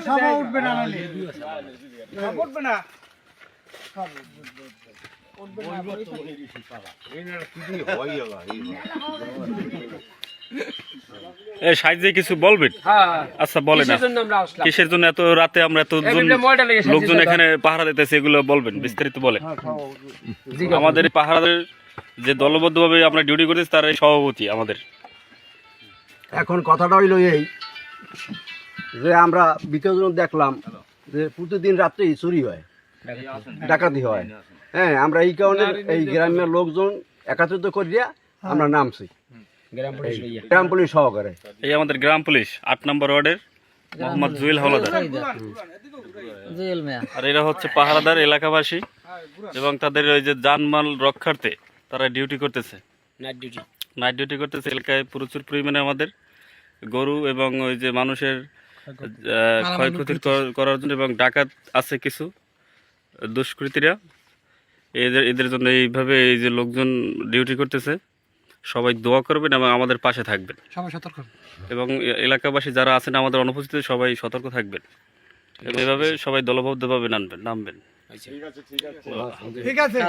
সভা উঠবে না নাহলে। উঠবে না। সাইজে কিছু বলবেন হ্যাঁ। আচ্ছা বলেন কিসের জন্য এত রাতে আমরা এত লোকজন এখানে পাহারা দিতেছে এগুলো বলবেন বিস্তারিত বলে আমাদের এই পাহারাদের যে দলবদ্ধভাবে আমরা ডিউটি করতেছি তার এই সভাপতি আমাদের। এখন কথাটা হইল এই যে আমরা বিকেল দেখলাম যে প্রতিদিন রাত্রে চুরি হয়। ডাকাতি হয়। হ্যাঁ আমরা এই কারণে এই গ্রামের লোকজন একত্রিত করিয়া আমরা নামছি। গ্রাম পুলিশ লইয়া। গ্রাম পুলিশ সহকারে। এই আমাদের গ্রাম পুলিশ আট নম্বর ওয়ার্ডের মোহাম্মদ জুয়েল হাওলাদার। আর এরা হচ্ছে পাহারাদার এলাকাবাসী এবং তাদের ওই যে জানমাল রক্ষার্থে তারা ডিউটি করতেছে। নাইট ডিউটি নাইট ডিউটি করতেছে। এলাকায় প্রচুর পরিমাণে আমাদের গরু এবং ওই যে মানুষের ক্ষয়ক্ষতি করার জন্য এবং ডাকাত আছে কিছু দুষ্কৃতীরা। এদের এদের জন্য এইভাবে এই যে লোকজন ডিউটি করতেছে সবাই দোয়া করবেন এবং আমাদের পাশে থাকবেন। সবাই সতর্ক এবং এলাকাবাসী যারা আছেন আমাদের অনুপস্থিত সবাই সতর্ক থাকবেন। এবং এভাবে সবাই দলবদ্ধভাবে নামবেন নামবেন। ঠিক আছে।